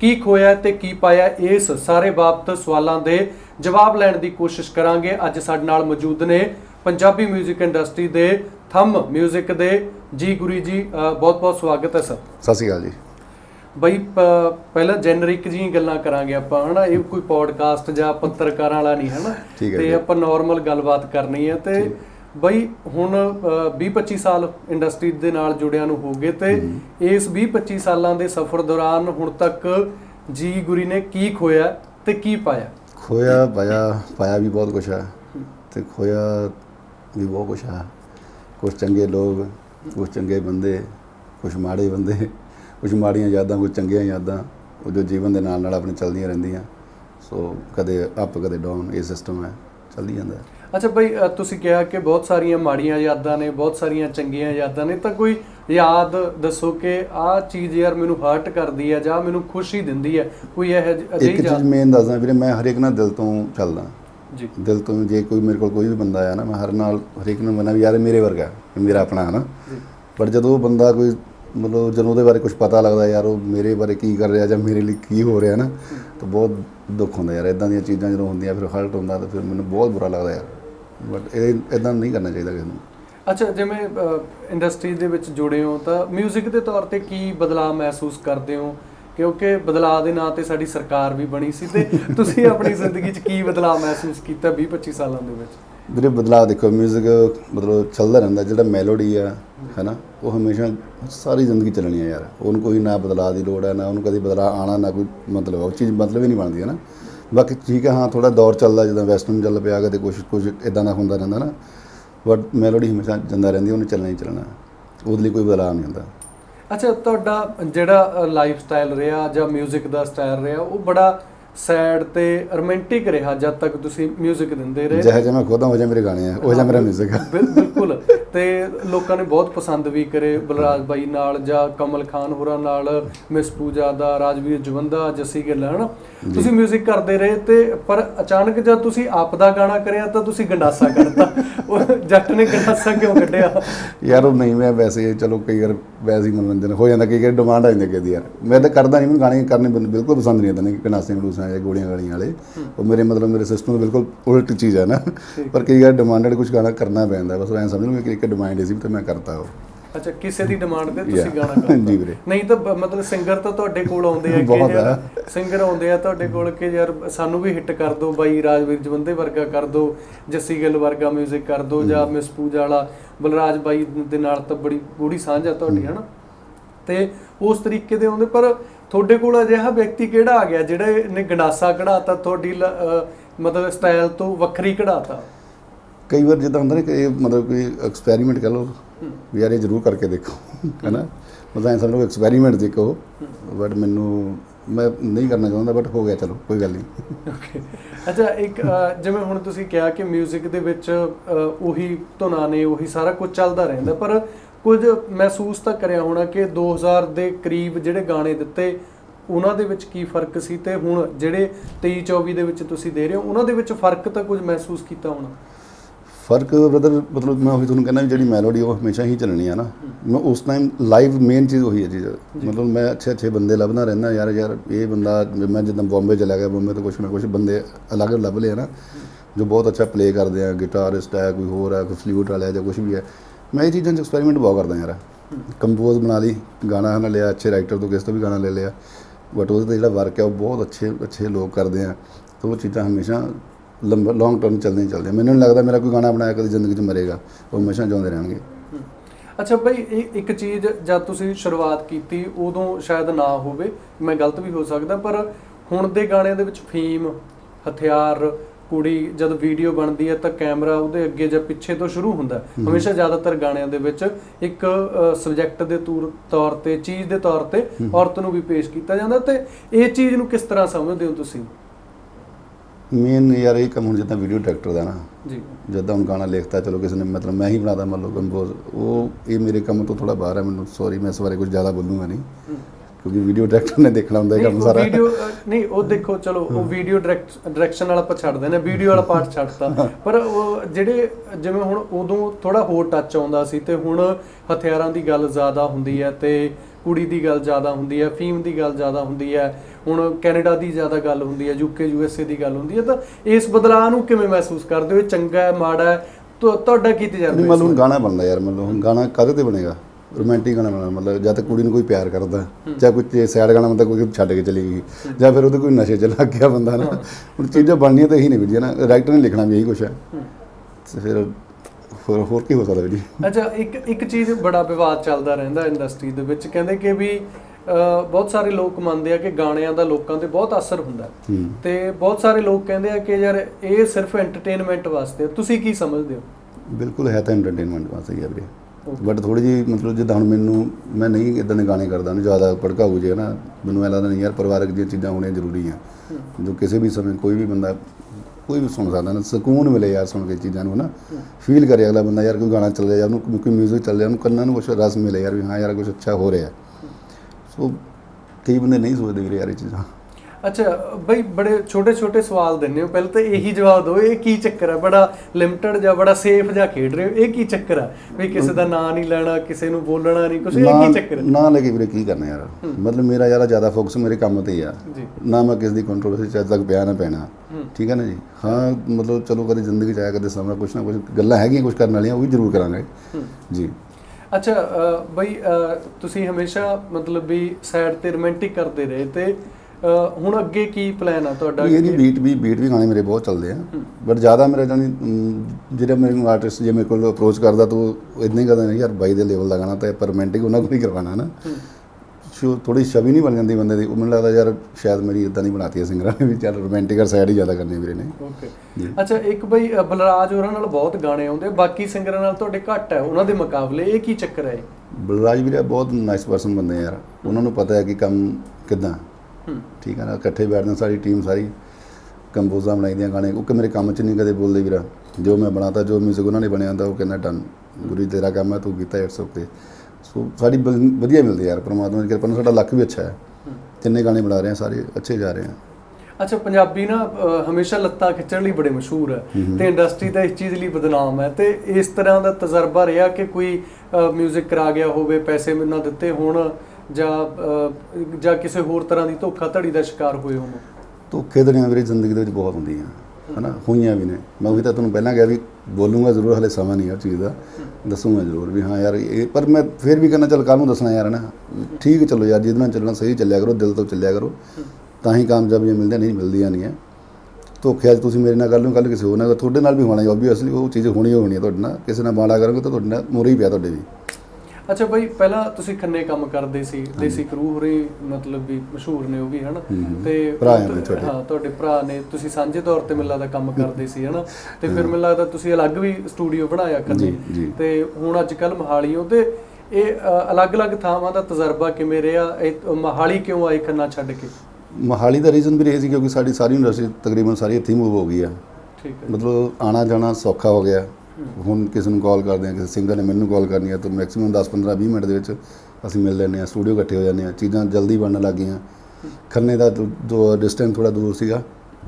ਕੀ ਖੋਇਆ ਤੇ ਕੀ ਪਾਇਆ ਇਸ ਸਾਰੇ ਬਾਬਤ ਸਵਾਲਾਂ ਦੇ ਜਵਾਬ ਲੈਣ ਦੀ ਕੋਸ਼ਿਸ਼ ਕਰਾਂਗੇ ਅੱਜ ਸਾਡੇ ਨਾਲ ਮੌਜੂਦ ਨੇ ਪੰਜਾਬੀ 뮤직 ਇੰਡਸਟਰੀ ਦੇ ਥੰਮ 뮤직 ਦੇ ਜੀ ਗੁਰੀ ਜੀ ਬਹੁਤ ਬਹੁਤ ਸਵਾਗਤ ਹੈ ਸਰ। ਸਤਿ ਸ਼੍ਰੀ ਅਕਾਲ ਜੀ। ਬਈ ਪਹਿਲਾਂ ਜੈਨਰਿਕ ਜੀ ਗੱਲਾਂ ਕਰਾਂਗੇ ਆਪਾਂ ਹਨਾ? ਇਹ ਕੋਈ ਪੋਡਕਾਸਟ ਜਾਂ ਪੱਤਰਕਾਰਾਂ ਵਾਲਾ ਨਹੀਂ ਹਨਾ? ਤੇ। ਆਪਾਂ ਨਾਰਮਲ ਗੱਲਬਾਤ ਕਰਨੀ ਹੈ ਤੇ ਬਈ ਹੁਣ 20-25 ਸਾਲ ਇੰਡਸਟਰੀ ਦੇ ਨਾਲ ਜੁੜਿਆਂ ਨੂੰ ਹੋ ਗਏ ਤੇ ਇਸ 20-25 ਸਾਲਾਂ ਦੇ ਸਫ਼ਰ ਦੌਰਾਨ ਹੁਣ ਤੱਕ ਜੀ ਗੁਰੀ ਨੇ ਕੀ ਖੋਇਆ ਤੇ ਕੀ ਪਾਇਆ? ਖੋਇਆ ਪਾਇਆ ਪਾਇਆ ਵੀ ਬਹੁਤ ਕੁਛ ਹੈ ਤੇ ਖੋਇਆ ਵੀ ਬਹੁਤ ਕੁਛ ਹੈ। ਕੁਝ ਚੰਗੇ ਲੋਕ ਕੁਝ ਚੰਗੇ ਬੰਦੇ ਕੁਝ ਮਾੜੇ ਬੰਦੇ ਕੁਝ ਮਾੜੀਆਂ ਯਾਦਾਂ ਕੁਝ ਚੰਗੀਆਂ ਯਾਦਾਂ ਉਹ ਜੋ ਜੀਵਨ ਦੇ ਨਾਲ ਨਾਲ ਆਪਣੇ ਚੱਲਦੀਆਂ ਰਹਿੰਦੀਆਂ। ਸੋ ਕਦੇ ਅਪ ਕਦੇ ਡਾਊਨ ਇਹ ਸਿਸਟਮ ਹੈ ਚੱਲਦੀ ਜਾਂਦਾ ਹੈ। ਅੱਛਾ ਅ, ਤੁਸੀਂ ਕਿਹਾ ਕਿ ਬਹੁਤ ਸਾਰੀਆਂ ਮਾੜੀਆਂ ਯਾਦਾਂ ਨੇ ਬਹੁਤ ਸਾਰੀਆਂ ਚੰਗੀਆਂ ਯਾਦਾਂ ਨੇ ਤਾਂ ਕੋਈ ਯਾਦ ਦੱਸੋ ਕਿ ਆਹ ਚੀਜ਼ ਯਾਰ ਮੈਨੂੰ ਹਰਟ ਕਰਦੀ ਹੈ ਜਾਂ ਮੈਨੂੰ ਖੁਸ਼ੀ ਦਿੰਦੀ ਹੈ ਕੋਈ ਇਹ ਇੱਕ ਅਜਿਹੀ ਚੀਜ਼ ਯਾਦ ਮੇਨ ਦੱਸਦਾ ਵੀਰੇ ਮੈਂ ਹਰੇਕ ਨਾਲ ਦਿਲ ਤੋਂ ਚੱਲਦਾ। ਜੀ। ਦਿਲ ਤੋਂ ਜੇ ਕੋਈ ਮੇਰੇ ਕੋਲ ਕੋਈ ਵੀ ਬੰਦਾ ਆਇਆ ਨਾ ਮੈਂ ਹਰ ਨਾਲ ਹਰੇਕ ਨੂੰ ਮੰਨਾ ਵੀ ਯਾਰ ਇਹ ਮੇਰੇ ਵਰਗਾ ਇਹ ਮੇਰਾ ਆਪਣਾ ਹੈ ਨਾ। ਪਰ ਜਦੋਂ ਉਹ ਬੰਦਾ ਕੋਈ ਮਤਲਬ ਜਦੋਂ ਉਹਦੇ ਬਾਰੇ ਕੁਝ ਪਤਾ ਲੱਗਦਾ ਯਾਰ ਉਹ ਮੇਰੇ ਬਾਰੇ ਕੀ ਕਰ ਰਿਹਾ ਜਾਂ ਮੇਰੇ ਲਈ ਕੀ ਹੋ ਰਿਹਾ ਨਾ ਤਾਂ ਬਹੁਤ ਦੁੱਖ ਹੁੰਦਾ ਯਾਰ ਇਦਾਂ ਦੀਆਂ ਚੀਜ਼ਾਂ ਜਦੋਂ ਹੁੰਦੀਆਂ ਫਿਰ ਹਰਟ ਹੁੰਦਾ ਤਾਂ ਫਿਰ ਮੈਨੂੰ ਬਹੁਤ ਬੁਰਾ ਲੱਗਦਾ ਯਾਰ। ਬਟ ਇਹ ਇਦਾਂ ਨਹੀਂ ਕਰਨਾ ਚਾਹੀਦਾ ਕਿਸੇ ਨੂੰ। ਅੱਛਾ ਜਿਵੇਂ ਇੰਡਸਟਰੀ ਦੇ ਵਿੱਚ ਜੁੜੇ ਹੋ ਤਾਂ 뮤직 ਦੇ ਤੌਰ ਤੇ ਕੀ ਬਦਲਾਅ ਮਹਿਸੂਸ ਕਰਦੇ ਹੋ? ਕਿਉਂਕਿ ਬਦਲਾਅ ਦੇ ਨਾਂ ਤੇ ਸਾਡੀ ਸਰਕਾਰ ਵੀ ਬਣੀ ਸੀ ਤੇ ਤੁਸੀਂ ਆਪਣੀ ਜ਼ਿੰਦਗੀ 'ਚ ਕੀ ਬਦਲਾਅ ਮਹਿਸੂਸ ਕੀਤਾ 20 25 ਸਾਲਾਂ ਦੇ ਵਿੱਚ? ਵੀਰੇ, ਬਦਲਾਅ ਦੇਖੋ 뮤직 ਮਤਲਬ ਚੱਲਦਾ ਰਹਿੰਦਾ, ਜਿਹੜਾ ਮੈਲੋਡੀ ਆ, ਹੈਨਾ, ਉਹ ਹਮੇਸ਼ਾ ਸਾਰੀ ਜ਼ਿੰਦਗੀ ਚੱਲਣੀ ਆ ਯਾਰ। ਉਹਨੂੰ ਕੋਈ ਨਾ ਬਦਲਾਅ ਦੀ ਲੋੜ ਹੈ ਨਾ ਉਹਨੂੰ ਕਦੀ ਬਦਲਾਅ ਆਣਾ ਨਾ ਕੋਈ ਮਤਲਬ ਉਹ ਚੀਜ਼ ਮਤਲਬ ਹੀ ਨਹੀਂ ਬਣਦੀ ਹੈ ਨਾ ਬਾਕੀ ਠੀਕ ਹੈ ਹਾਂ ਥੋੜਾ ਦੌਰ ਚੱਲਦਾ, ਜਦੋਂ ਵੈਸਟਰਨ ਚੱਲ ਪਿਆ, ਕਦੇ ਕੁਝ ਕੁਝ ਇਦਾਂ ਦਾ ਹੁੰਦਾ ਰਹਿੰਦਾ ਨਾ ਬਟ ਮੈਲੋਡੀ ਹਮੇਸ਼ਾ ਜਾਂਦਾ ਰਹਿੰਦੀ, ਉਹਨੇ ਚੱਲਣਾ ਹੀ ਚੱਲਣਾ। ਉਹਦੇ ਲਈ ਕੋਈ ਬਦਲਾਅ ਨਹੀਂ ਹੁੰਦਾ। ਅੱਛਾ ਤੁਹਾਡਾ ਜਿਹੜਾ ਲਾਈਫ ਸਟਾਈਲ ਰਿਹਾ ਜਾਂ 뮤직 ਦਾ ਸਟਾਈਲ ਰਿਹਾ ਉਹ ਬੜਾ ਸੈਡ ਤੇ ਰੋਮਾਂਟਿਕ ਰਿਹਾ ਜਦ ਤੱਕ ਤੁਸੀਂ 뮤직 ਦਿੰਦੇ ਰਹੇ ਜਿਹੇ ਜਿਹਾ ਮੈਂ ਖੁਦ ਹਾਂ ਉਹ ਜਿਹਾ ਮੇਰੇ ਗਾਣੇ ਆ ਉਹ ਜਿਹਾ ਮੇਰਾ 뮤직 ਆ ਬਿਲ- ਬਿਲਕੁਲ ਤੇ ਲੋਕਾਂ ਨੇ ਬਹੁਤ ਪਸੰਦ ਵੀ ਕਰੇ ਬਲਰਾਜ ਬਾਈ ਨਾਲ ਜਾਂ ਕਮਲ ਖਾਨ ਹੋਰਾਂ ਨਾਲ ਮਿਸ ਪੂਜਾ ਦਾ ਰਾਜਵੀਰ ਜਵੰਦਾ ਜੱਸੀ ਗਿੱਲ ਹਨਾ ਤੁਸੀਂ 뮤직 ਕਰਦੇ ਰਹੇ ਤੇ ਪਰ ਅਚਾਨਕ ਜਦ ਤੁਸੀਂ ਆਪ ਦਾ ਗਾਣਾ ਕਰਿਆ ਤਾਂ ਤੁਸੀਂ ਗੰਡਾਸਾ ਕਰਤਾ ਉਹ ਜੱਟ ਨੇ ਗੰਡਾਸਾ ਕਿਉਂ ਕੱਢਿਆ? ਯਾਰ ਉਹ ਨਹੀਂ ਮੈਂ ਵੈਸੇ ਚਲੋ ਕਈ ਵਾਰ ਵੈਸੇ ਹੀ ਮਨੋਰੰਜਨ ਹੋ ਜਾਂਦਾ ਕਈ ਵਾਰ ਡਿਮਾਂਡ ਆ ਜਾਂਦੀ ਕਿ ਯਾਰ। ਮੈਂ ਤਾਂ ਕਰਦਾ ਨਹੀਂ ਮੈਨੂੰ ਗਾਣੇ ਕਰਨੇ ਬਿਲ- ਬਿਲਕੁਲ ਪਸੰਦ ਨਹੀਂ ਆਉਂਦੇ ਨੇ ਕਿ ਨਾਸੇ ਗਲੂਸਾਂ ਜਾਂ ਗੋਲੀਆਂ ਗਾਲੀਆਂ ਵਾਲੇ। ਉਹ ਮੇਰੇ ਮਤਲਬ ਮੇਰੇ ਸਿਸਟਮ ਤੋਂ ਬਿਲਕੁਲ ਉਲਟ ਚੀਜ਼ ਹੈ ਨਾ। ਪਰ ਕਈ ਵਾਰ ਡਿਮਾਂਡਡ ਕੁਝ ਗਾਣਾ ਕਰਨਾ ਪੈਂਦਾ ਬਸ ਐਂ ਸਮਝ ਲਓ ਕਿ ਇੱਕ ਡਿਮਾਂਡ ਸੀ ਤੇ ਮੈਂ ਕਰਤਾ ਉਹ ਅੱਛਾ ਕਿਸੇ ਦੀ ਡਿਮਾਂਡ ਤੇ ਤੁਸੀਂ Yeah. ਗਾਣਾ ਕਰਤਾ ਜੀ ਵੀਰੇ। ਨਹੀਂ ਤਾਂ ਬ- ਮਤਲਬ ਸਿੰਗਰ ਤਾਂ ਤੁਹਾਡੇ ਕੋਲ ਆਉਂਦੇ ਆ ਕਿ ਬਹੁਤ ਯਾਰ ਆ। ਸਿੰਗਰ ਆਉਂਦੇ ਆ ਤੁਹਾਡੇ ਕੋਲ ਕਿ ਯਾਰ ਸਾਨੂੰ ਵੀ ਹਿੱਟ ਕਰ ਦਿਓ ਬਾਈ ਰਾਜਵੀਰ ਜਵੰਦੇ ਵਰਗਾ ਕਰ ਦਿਓ ਜੱਸੀ ਗਿੱਲ ਵਰਗਾ 뮤직 ਕਰ ਦਿਓ ਜਾਂ ਮਿਸ ਪੂਜਾ ਵਾਲਾ ਬਲਰਾਜ ਬਾਈ ਦੇ ਨਾਲ ਤਾਂ ਬੜੀ ਗੂੜੀ ਸਾਂਝ ਆ ਤੁਹਾਡੀ ਹਨਾ ਤੇ ਉਸ ਤਰੀਕੇ ਦੇ ਆਉਂਦੇ ਪਰ ਤੁਹਾਡੇ ਕੋਲ ਅਜਿਹਾ ਵਿਅਕਤੀ ਕਿਹੜਾ ਆ ਗਿਆ ਜਿਹੜਾ ਨੇ ਗੰਡਾਸਾ ਕਢਾਤਾ ਤੁਹਾਡੀ ਲ- ਅਹ ਮਤਲਬ ਸਟਾਈਲ ਤੋਂ ਵੱਖਰੀ ਕਢਾਤਾ ਕਈ ਵਾਰ ਜਿੱਦਾਂ ਹੁੰਦਾ ਨਾ ਕਿ ਇਹ ਮਤਲਬ ਕੋਈ ਐਕਸਪੈਰੀਮੈਂਟ ਕਰ ਲਓ, ਵੀ ਯਾਰ ਇਹ ਜ਼ਰੂਰ ਕਰਕੇ ਦੇਖੋ, ਹੈਨਾ? ਮਤਲਬ ਐਂ ਸਮਝ ਲਓ ਐਕਸਪੈਰੀਮੈਂਟ ਦੇਖੋ ਬਟ ਮੈਨੂੰ, ਮੈਂ ਨਹੀਂ ਕਰਨਾ ਚਾਹੁੰਦਾ ਬਟ ਹੋ ਗਿਆ, ਚਲੋ, ਕੋਈ ਗੱਲ ਨਹੀਂ। ਓਕੇ ਅੱਛਾ, ਇੱਕ ਜਿਵੇਂ ਹੁਣ ਤੁਸੀਂ ਕਿਹਾ ਕਿ 뮤직 ਦੇ ਵਿੱਚ ਉਹੀ ਧੁਨਾਂ ਨੇ, ਉਹੀ ਸਾਰਾ ਕੁਝ ਚੱਲਦਾ ਰਹਿੰਦਾ, ਪਰ ਕੁਝ ਮਹਿਸੂਸ ਤਾਂ ਕਰਿਆ ਹੋਣਾ ਕਿ 2000 ਦੇ ਕਰੀਬ ਜਿਹੜੇ ਗਾਣੇ ਦਿੱਤੇ, ਉਹਨਾਂ ਦੇ ਵਿੱਚ ਕੀ ਫ਼ਰਕ ਸੀ? ਤੇ ਹੁਣ ਜਿਹੜੇ 23 24 ਦੇ ਵਿੱਚ ਤੁਸੀਂ ਦੇ ਰਹੇ ਹੋ, ਉਹਨਾਂ ਦੇ ਵਿੱਚ ਫ਼ਰਕ ਤਾਂ ਕੁਝ ਮਹਿਸੂਸ ਕੀਤਾ ਹੋਣਾ? ਫ਼ਰਕ ਬ੍ਰਦਰ ਮਤਲਬ ਮੈਂ ਉਹੀ ਤੁਹਾਨੂੰ ਕਹਿੰਦਾ ਵੀ ਜਿਹੜੀ ਮੈਲੋਡੀ ਉਹ ਹਮੇਸ਼ਾ ਹੀ ਚੱਲਣੀ ਆ ਨਾ। ਮੈਂ ਉਸ ਟਾਈਮ ਲਾਈਵ ਮੇਨ ਚੀਜ਼ ਉਹੀ ਹੈ ਜੀ। ਮਤਲਬ ਮੈਂ ਅੱਛੇ ਅੱਛੇ ਬੰਦੇ ਲੱਭਦਾ ਰਹਿੰਦਾ ਯਾਰ ਯਾਰ ਇਹ ਬੰਦਾ ਮੈਂ ਜਦੋਂ ਬੰਬੇ ਚਲਾ ਗਿਆ ਬੰਬੇ ਤੋਂ ਕੁਝ ਨਾ ਕੁਝ ਬੰਦੇ ਅਲੱਗ ਲੱਭ ਲਿਆ ਨਾ ਜੋ ਬਹੁਤ ਅੱਛਾ ਪਲੇ ਕਰਦੇ ਆ ਗਿਟਾਰਿਸਟ ਹੈ ਕੋਈ ਹੋਰ ਹੈ ਕੋਈ ਫਲੂਟ ਵਾਲਾ ਹੈ ਜਾਂ ਕੁਝ ਵੀ ਹੈ। ਮੈਂ ਇਹ ਚੀਜ਼ਾਂ 'ਚ ਐਕਸਪੈਰੀਮੈਂਟ ਬਹੁਤ ਕਰਦਾ ਯਾਰ। ਕੰਪੋਜ਼ ਬਣਾ ਲਈ ਗਾਣਾ ਹਨਾ ਲਿਆ ਅੱਛੇ ਰਾਈਟਰ ਤੋਂ ਕਿਸ ਤੋਂ ਵੀ ਗਾਣਾ ਲੈ ਲਿਆ। ਬਟ ਉਹਦੇ ਤੇ ਜਿਹੜਾ ਵਰਕ ਹੈ ਉਹ ਬਹੁਤ ਅੱਛੇ ਅੱਛੇ ਲੋਕ ਕਰਦੇ ਆ। ਤਾਂ ਉਹ ਚੀਜ਼ਾਂ ਹਮੇਸ਼ਾ ਲੌਂਗ ਟਰਮ ਚੱਲਦੀਆਂ ਹੀ ਚੱਲਦੀਆਂ ਮੈਨੂੰ ਨਹੀਂ ਲੱਗਦਾ ਮੇਰਾ ਕੋਈ ਗਾਣਾ ਬਣਾਇਆ ਕਦੇ ਜ਼ਿੰਦਗੀ 'ਚ ਮਰੇਗਾ। ਉਹ ਹਮੇਸ਼ਾ ਜਿਉਂਦੇ ਰਹਿਣਗੇ। ਅੱਛਾ ਭਾਈ ਇਹ ਇੱਕ ਚੀਜ਼ ਜਦ ਤੁਸੀਂ ਸ਼ੁਰੂਆਤ ਕੀਤੀ ਉਦੋਂ ਸ਼ਾਇਦ ਨਾ ਹੋਵੇ ਮੈਂ ਗਲਤ ਵੀ ਹੋ ਸਕਦਾ ਪਰ ਹੁਣ ਦੇ ਗਾਣਿਆਂ ਦੇ ਵਿੱਚ ਫੀਮ ਹਥਿਆਰ ਕੁੜੀ ਜਦ ਵੀਡੀਓ ਬਣਦੀ ਹੈ ਤਾਂ ਕੈਮਰਾ ਉਹਦੇ ਅੱਗੇ ਜਾਂ ਪਿੱਛੇ ਤੋਂ ਸ਼ੁਰੂ ਹੁੰਦਾ। ਹਮੇਸ਼ਾ ਜ਼ਿਆਦਾਤਰ ਗਾਣਿਆਂ ਦੇ ਵਿੱਚ ਇੱਕ ਸਬਜੈਕਟ ਦੇ ਤੌਰ ਤੌਰ ਤੇ ਚੀਜ਼ ਦੇ ਤੌਰ ਤੇ ਔਰਤ ਨੂੰ ਵੀ ਪੇਸ਼ ਕੀਤਾ ਜਾਂਦਾ ਤੇ ਇਹ ਚੀਜ਼ ਨੂੰ ਕਿਸ ਤਰ੍ਹਾਂ ਸਮਝਦੇ ਹੋ ਤੁਸੀਂ? ਮੇਨ ਯਾਰ ਇਹ ਕੰਮ ਹੁਣ ਜਿੱਦਾਂ ਵੀਡੀਓ ਡਾਇਰੈਕਟਰ ਦਾ ਨਾ ਜੀ। ਜਦੋਂ ਹੁਣ ਗਾਣਾ ਲਿਖਤਾ ਚਲੋ ਕਿਸੇ ਨੇ ਮਤਲਬ ਮੈਂ ਹੀ ਬਣਾਦਾ ਮੰਨ ਲਓ ਕੰਪੋਜ਼ ਉਹ ਇਹ ਮੇਰੇ ਕੰਮ ਤੋਂ ਥੋੜਾ ਬਾਹਰ ਹੈ ਮੈਨੂੰ ਸੌਰੀ ਮੈਂ ਇਸ ਬਾਰੇ ਕੁਝ ਜ਼ਿਆਦਾ ਬੋਲੂੰਗਾ ਨਹੀਂ। ਕਿਉਂਕਿ ਵੀਡੀਓ ਡਾਇਰੈਕਟਰ ਨੇ ਦੇਖਣਾ ਹੁੰਦਾ ਇਹ ਕੰਮ ਸਾਰਾ। ਵੀਡੀਓ ਨਹੀਂ ਉਹ ਦੇਖੋ ਚਲੋ ਉਹ ਵੀਡੀਓ ਡਾਇਰੈਕਸ਼ਨ ਵਾਲਾ ਆਪਾਂ ਛੱਡ ਦਿੰਦੇ ਵੀਡੀਓ ਵਾਲਾ ਪਾਰਟ ਛੱਡਤਾ। ਪਰ ਉਹ ਜਿਹੜੇ ਜਿਵੇਂ ਹੁਣ ਉਦੋਂ ਥੋੜਾ ਹੋਰ ਟੱਚ ਆਉਂਦਾ ਸੀ ਤੇ ਹੁਣ ਹਥਿਆਰਾਂ ਦੀ ਗੱਲ ਜ਼ਿਆਦਾ ਹੁੰਦੀ ਹੈ ਤੇ ਕੁੜੀ ਦੀ ਗੱਲ ਜ਼ਿਆਦਾ ਹੁੰਦੀ ਹੈ ਫੀਮ ਦੀ ਗੱਲ ਜ਼ਿਆਦਾ ਹੁੰਦੀ ਹੈ ਹੁਣ ਕੈਨੇਡਾ ਦੀ ਜ਼ਿਆਦਾ ਗੱਲ ਹੁੰਦੀ ਹੈ ਯੂਕੇ ਯੂਐਸਏ ਦੀ ਗੱਲ ਹੁੰਦੀ ਹੈ ਤਾਂ ਇਸ ਬਦਲਾਅ ਨੂੰ ਕਿਵੇਂ ਮਹਿਸੂਸ ਕਰਦੇ ਹੋ? ਚੰਗਾ ਹੈ ਮਾੜਾ ਹੈ? ਤੁਹਾਡਾ ਕੀ ਤਜਰਬਾ ਨਹੀਂ ਹੈ ਮਤਲਬ ਹੁਣ ਗਾਣਾ ਬਣਦਾ ਯਾਰ ਮਤਲਬ ਹੁਣ ਗਾਣਾ ਕਾਹਦੇ ਤੇ ਬਣੇਗਾ? ਰੋਮਾਂਟਿਕ ਗਾਣਾ ਬਣਨਾ ਮਤਲਬ ਜਦ ਤੱਕ ਕੁੜੀ ਨੂੰ ਕੋਈ ਪਿਆਰ ਕਰਦਾ ਜਾਂ ਕੋਈ ਸੈਡ ਗਾਣਾ ਮਤਲਬ ਕੋਈ ਛੱਡ ਕੇ ਚਲੀ ਗਈ ਜਾਂ ਫਿਰ ਉਹਦੇ ਕੋਈ ਨਸ਼ੇ 'ਚ ਲੱਗ ਗਿਆ ਬੰਦਾ ਨਾ। ਹੁਣ ਚੀਜ਼ਾਂ ਬਣਨੀਆਂ ਤਾਂ ਇਹੀ ਨੇ ਵੀ ਜੀ ਨਾ? ਰਾਈਟਰ ਨੇ ਲਿਖਣਾ ਵੀ ਇਹੀ ਕੁਛ ਹੈ। ਤੇ ਫਿਰ ਹੋਰ ਹੋਰ ਕੀ ਹੋ ਸਕਦਾ ਵੀ ਜੀ? ਅੱਛਾ ਇੱਕ ਇੱਕ ਚੀਜ਼ ਬੜਾ ਵਿਵਾਦ ਚੱਲਦਾ ਰਹਿੰਦਾ ਇੰਡਸਟਰੀ ਦੇ ਵਿੱਚ। ਕਹਿੰਦੇ ਕਿ ਵੀ ਬਹੁਤ ਸਾਰੇ ਲੋਕ ਮੰਨਦੇ ਆ ਕਿ ਗਾਣਿਆਂ ਦਾ ਲੋਕਾਂ ਤੇ ਬਹੁਤ ਅਸਰ ਹੁੰਦਾ। ਤੇ ਬਹੁਤ ਸਾਰੇ ਲੋਕ ਕਹਿੰਦੇ ਆ ਕਿ ਯਾਰ ਇਹ ਸਿਰਫ ਐਂਟਰਟੇਨਮੈਂਟ ਵਾਸਤੇ ਆ। ਤੁਸੀਂ ਕੀ ਸਮਝਦੇ ਹੋ? ਬਿਲਕੁਲ ਹੈ ਤਾਂ ਐਂਟਰਟੇਨਮੈਂਟ ਵਾਸਤੇ ਹੀ ਹੈ ਵੀਰੇ। ਬਟ ਥੋੜੀ ਜੀ ਮਤਲਬ ਜਿੱਦਾਂ ਹੁਣ ਮੈਨੂੰ ਮੈਂ ਨਹੀਂ ਇਦਾਂ ਦੇ ਗਾਣੇ ਕਰਦਾ ਨੂੰ ਜ਼ਿਆਦਾ ਭੜਕਾਊ ਜੇ ਨਾ ਮੈਨੂੰ ਐਂ ਲੱਗਦਾ ਨਹੀਂ ਯਾਰ ਪਰਿਵਾਰਕ ਜਿਹੀਆਂ ਚੀਜ਼ਾਂ ਹੋਣੀਆਂ ਜ਼ਰੂਰੀ ਆ। ਜੋ ਕਿਸੇ ਵੀ ਸਮੇਂ ਕੋਈ ਵੀ ਬੰਦਾ ਕੋਈ ਵੀ ਸੁਣ ਸਕਦਾ ਨਾ ਸਕੂਨ ਮਿਲੇ ਯਾਰ ਸੁਣ ਕੇ ਚੀਜ਼ਾਂ ਨੂੰ ਨਾ। ਫੀਲ ਕਰੇ ਅਗਲਾ ਬੰਦਾ ਯਾਰ ਕੋਈ ਗਾਣਾ ਚੱਲ ਰਿਹਾ ਜਾਂ ਉਹਨੂੰ ਕੋਈ 뮤직 ਚੱਲ ਰਿਹਾ ਉਹਨੂੰ ਕੰਨਾਂ ਨੂੰ ਕੁਛ ਰਸ ਮਿਲੇ ਯਾਰ ਵੀ ਹਾਂ ਯਾਰ ਕੁਝ ਅੱਛਾ ਹੋ ਰਿਹਾ। ਸੋ ਕਈ ਬੰਦੇ ਨਹੀਂ ਸੋਚਦੇ ਵੀਰੇ ਯਾਰ ਇਹ ਚੀਜ਼ਾਂ। ਅੱਛਾ ਬਈ ਬੜੇ ਛੋਟੇ ਛੋਟੇ ਸਵਾਲ ਦਿੰਦੇ ਹੋ। ਪਹਿਲਾਂ ਤਾਂ ਇਹੀ ਜਵਾਬ ਦਿਓ ਇਹ ਕੀ ਚੱਕਰ ਹੈ ਬੜਾ ਲਿਮਟਿਡ ਜਾਂ ਬੜਾ ਸੇਫ ਜਾਂ ਖੇਡ ਰਹੇ ਹੋ? ਇਹ ਕੀ ਚੱਕਰ ਹੈ ਵੀ ਕਿਸੇ ਦਾ ਨਾਂ ਨਹੀਂ ਲੈਣਾ ਕਿਸੇ ਨੂੰ ਬੋਲਣਾ ਨਹੀਂ ਕੁਝ ਇਹ ਕੀ ਚੱਕਰ ਹੈ ਨਾ ਲੈ ਕੇ ਵੀਰੇ ਕੀ ਕਰਨਾ ਯਾਰ? ਮਤਲਬ ਮੇਰਾ ਯਾਰ ਜ਼ਿਆਦਾ ਫੋਕਸ ਮੇਰੇ ਕੰਮ ਤੇ ਆ। ਨਾ ਮੈਂ ਕਿਸੇ ਦੀ ਕੰਟਰੋਵਰਸੀ ਚ ਅੱਜ ਤੱਕ ਪਿਆ ਨਾ ਪੈਣਾ। ਠੀਕ ਹੈ ਨਾ ਜੀ? ਹਾਂ ਮਤਲਬ ਚਲੋ ਕਦੇ ਜ਼ਿੰਦਗੀ ਚ ਆਇਆ ਕਦੇ ਸਮਾਂ ਕੁਛ ਨਾ ਕੁਛ ਗੱਲਾਂ ਹੈਗੀਆਂ ਕੁਛ ਕਰਨ ਵਾਲੀਆਂ ਉਹ ਵੀ ਜ਼ਰੂਰ ਕਰਾਂਗੇ। ਜੀ। ਅੱਛਾ ਬਈ ਤੁਸੀਂ ਹਮੇਸ਼ਾ ਮਤਲਬ ਵੀ ਸਾਈਡ ਤੇ ਰੋਮਾਂਟਿਕ ਕਰਦੇ ਰਹੇ ਤੇ ਹੁਣ ਅੱਗੇ ਕੀ ਪਲਾਨ ਆ ਤੁਹਾਡਾ? ਇਹ ਨਹੀਂ ਬੀਟ ਵੀ ਬੀਟ ਵੀ ਗਾਣੇ ਮੇਰੇ ਬਹੁਤ ਚੱਲਦੇ ਆ। ਬਟ ਜ਼ਿਆਦਾ ਮੇਰੇ ਜਾਨੀ ਜਿਹੜਾ ਮੈਨੂੰ ਆਰਟਿਸਟ ਜੇ ਮੇਰੇ ਕੋਲ ਅਪਰੋਚ ਕਰਦਾ ਤਾਂ ਇਦਾਂ ਹੀ ਕਰਦਾ ਨਹੀਂ ਯਾਰ ਬਾਈ ਦੇ ਲੈਵਲ ਦਾ ਗਾਣਾ ਤਾਂ ਪਰਮੈਂਟਿਕ ਉਹਨਾਂ ਕੋਲ ਹੀ ਕਰਵਾਉਣਾ ਨਾ। ਸ਼ੋ ਥੋੜੀ ਛਵੀ ਨਹੀਂ ਬਣ ਜਾਂਦੀ ਬੰਦੇ ਦੀ। ਉਹ ਮੈਨੂੰ ਲੱਗਦਾ ਯਾਰ ਸ਼ਾਇਦ ਮੇਰੀ ਇਦਾਂ ਨਹੀਂ ਬਣਾਤੀ ਹੈ ਸਿੰਗਰਾਂ ਨੇ ਵੀ ਚੱਲ ਰੋਮਾਂਟਿਕ ਸਾਈਡ ਹੀ ਜ਼ਿਆਦਾ ਕਰਨੀ ਵੀਰੇ ਨੇ। ਓਕੇ। ਅੱਛਾ ਇੱਕ ਬਈ ਬਲਰਾਜ ਹੋਰਾਂ ਨਾਲ ਬਹੁਤ ਗਾਣੇ ਆਉਂਦੇ ਬਾਕੀ ਸਿੰਗਰਾਂ ਨਾਲ ਤੁਹਾਡੇ ਘੱਟ ਹੈ ਉਹਨਾਂ ਦੇ ਮੁਕਾਬਲੇ ਇਹ ਕੀ ਚੱਕਰ ਹੈ ਬਲਰਾਜ ਵੀਰੇ ਬਹੁਤ ਨਾਈਸ ਪਰਸਨ ਬੰਦੇ ਯਾਰ। ਉਹਨਾਂ ਨੂੰ ਪਤਾ ਹੈ ਕਿ ਕੰਮ ਕਿੱਦਾਂ। ਠੀਕ ਹੈ ਨਾ ਇਕੱਠੇ ਬੈਠਦੇ ਸਾਰੀ ਟੀਮ ਸਾਰੀ ਕੰਪੋਜ਼ਾਂ ਬਣਾਈਦੀਆਂ ਗਾਣੇ। ਉਹ ਕਿ ਮੇਰੇ ਕੰਮ 'ਚ ਨਹੀਂ ਕਦੇ ਬੋਲਦੇ ਵੀਰਾ। ਜੋ ਮੈਂ ਬਣਾਤਾ ਜੋ ਮਿਊਜ਼ਿਕ ਉਹਨਾਂ ਨੇ ਬਣਿਆ ਹੁੰਦਾ ਉਹ ਕਹਿੰਦਾ ਡਨ ਗੁਰੂ ਤੇਰਾ ਕੰਮ ਹੈ ਤੂੰ ਕੀਤਾ ਇਟਸ ਓਕੇ ਸੋ ਸਾਡੀ ਵਧੀਆ ਮਿਲਦੀ ਯਾਰ ਪਰਮਾਤਮਾ ਦੀ ਕਿਰਪਾ ਨਾਲ। ਸਾਡਾ ਲੱਕ ਵੀ ਅੱਛਾ ਹੈ। ਤਿੰਨੇ ਗਾਣੇ ਬਣਾ ਰਹੇ ਹਾਂ ਸਾਰੇ ਅੱਛੇ ਜਾ ਰਹੇ ਆ ਅੱਛਾ ਪੰਜਾਬੀ ਨਾ ਹਮੇਸ਼ਾ ਲੱਤਾਂ ਖਿੱਚਣ ਲਈ ਬੜੇ ਮਸ਼ਹੂਰ ਹੈ। ਤੇ ਇੰਡਸਟਰੀ ਤਾਂ ਇਸ ਚੀਜ਼ ਲਈ ਬਦਨਾਮ ਹੈ। ਤੇ ਇਸ ਤਰ੍ਹਾਂ ਦਾ ਤਜਰਬਾ ਰਿਹਾ ਕਿ ਕੋਈ 뮤직 ਕਰਾ ਗਿਆ ਹੋਵੇ ਪੈਸੇ ਨਾ ਦਿੱਤੇ ਹੋਣ ਜਾਂ ਜਾਂ ਕਿਸੇ ਹੋਰ ਤਰ੍ਹਾਂ ਦੀ ਧੋਖਾਧੜੀ ਦਾ ਸ਼ਿਕਾਰ ਹੋਏ ਹੋਣ? ਧੋਖੇ ਧੜੀਆਂ ਮੇਰੀ ਜ਼ਿੰਦਗੀ ਦੇ ਵਿੱਚ ਬਹੁਤ ਹੁੰਦੀਆਂ। ਹਨਾ? ਹੋਈਆਂ ਵੀ ਨੇ। ਮੈਂ ਉਹੀ ਤਾਂ ਤੁਹਾਨੂੰ ਪਹਿਲਾਂ ਕਿਹਾ ਵੀ ਬੋਲੂੰਗਾ ਜ਼ਰੂਰ, ਹਲੇ ਸਮਾਂ ਨਹੀਂ ਹਰ ਚੀਜ਼ ਦਾ। ਦੱਸੂੰਗਾ ਜ਼ਰੂਰ ਵੀ ਹਾਂ ਯਾਰ, ਇਹ ਪਰ ਮੈਂ ਫਿਰ ਵੀ ਕਹਿੰਦਾ, ਚੱਲ ਕੱਲ ਨੂੰ ਦੱਸਣਾ ਯਾਰ ਨਾ ਠੀਕ ਚਲੋ ਯਾਰ, ਜਿਹਦੇ ਨਾਲ ਚੱਲਣਾ ਸਹੀ ਚੱਲਿਆ ਕਰੋ, ਦਿਲ ਤੋਂ ਚੱਲਿਆ ਕਰੋ। ਤਾਂ ਹੀ ਕਾਮਯਾਬੀਆਂ ਮਿਲਦੀਆਂ, ਨਹੀਂ ਮਿਲਦੀਆਂ ਨਹੀਂ ਹੈ ਧੋਖੇ ਅੱਜ ਤੁਸੀਂ ਮੇਰੇ ਨਾਲ ਗੱਲ ਨੂੰ ਕੱਲ ਕਿਸੇ ਹੋਰ ਨਾਲ, ਤੁਹਾਡੇ ਨਾਲ ਵੀ ਹੋਣਾ ਓਬਵੀਅਸਲੀ ਉਹ ਚੀਜ਼ ਹੋਣੀ ਹੋਣੀ ਹੈ ਤੁਹਾਡੇ ਨਾਲ। ਕਿਸੇ ਨਾਲ ਮਾੜਾ ਕਰੋਗੇ ਤਾਂ ਤੁਹਾਡੇ ਨਾਲ ਮੋਰੇ ਹੀ ਪਿਆ ਤੁਹਾਡੇ ਵੀ। ਅੱਛਾ ਬਈ ਪਹਿਲਾਂ ਤੁਸੀਂ ਖੰਨੇ ਕੰਮ ਕਰਦੇ ਸੀ? ਦੇਸੀ ਕਰੂ ਹੋਰੇ ਮਤਲਬ ਵੀ ਮਸ਼ਹੂਰ ਨੇ ਉਹ ਵੀ ਹਨਾ। ਤੇ ਭਰਾ ਤੁਹਾਡੇ। ਹਾਂ ਤੁਹਾਡੇ ਭਰਾ ਨੇ। ਤੁਸੀਂ ਸਾਂਝੇ ਤੌਰ ਤੇ ਮੈਨੂੰ ਲੱਗਦਾ ਕੰਮ ਕਰਦੇ ਸੀ ਹਨਾ? ਤੇ ਫਿਰ ਮੈਨੂੰ ਲੱਗਦਾ ਤੁਸੀਂ ਅਲੱਗ ਵੀ ਸਟੂਡੀਓ ਬਣਾਇਆ ਖੰਨੇ। ਤੇ ਹੁਣ ਅੱਜ ਕੱਲ ਮਹਾਲੀ ਹੋ ਤੇ ਇਹ ਅਲੱਗ-ਅਲੱਗ ਥਾਵਾਂ ਦਾ ਤਜਰਬਾ ਕਿਵੇਂ ਰਿਹਾ? ਇਹ ਮਹਾਲੀ ਕਿਉਂ ਆਏ ਖੰਨਾ ਛੱਡ ਕੇ? ਮਹਾਲੀ ਦਾ ਰੀਜ਼ਨ ਵੀ ਇਹ ਸੀ ਕਿਉਂਕਿ ਸਾਡੀ ਸਾਰੀ ਇੰਡਸਟਰੀ ਤਕਰੀਬਨ ਸਾਰੀ ਇੱਥੇ ਮੂਵ ਹੋ ਗਈ ਆ। ਠੀਕ ਹੈ। ਮਤਲਬ ਆਣਾ ਜਾਣਾ ਸੌਖਾ ਹੋ ਗਿਆ। ਹੁਣ ਕਿਸੇ ਨੂੰ ਕਾਲ ਕਰਦੇ ਆ ਕਿਸੇ ਸਿੰਗਰ ਨੇ ਮੈਨੂੰ ਕਾਲ ਕਰਨੀ ਆ ਤਾਂ ਮੈਕਸਿਮਮ 10 15 20 ਮਿੰਟ ਦੇ ਵਿੱਚ ਅਸੀਂ ਮਿਲ ਲੈਂਦੇ ਆ ਸਟੂਡੀਓ ਇਕੱਠੇ ਹੋ ਜਾਂਦੇ ਆ ਚੀਜ਼ਾਂ ਜਲਦੀ ਬਣਨ ਲੱਗ ਗਈਆਂ। ਖੰਨੇ ਦਾ ਦੋ- ਡਿਸਟੈਂਸ ਥੋੜਾ ਦੂਰ ਸੀਗਾ,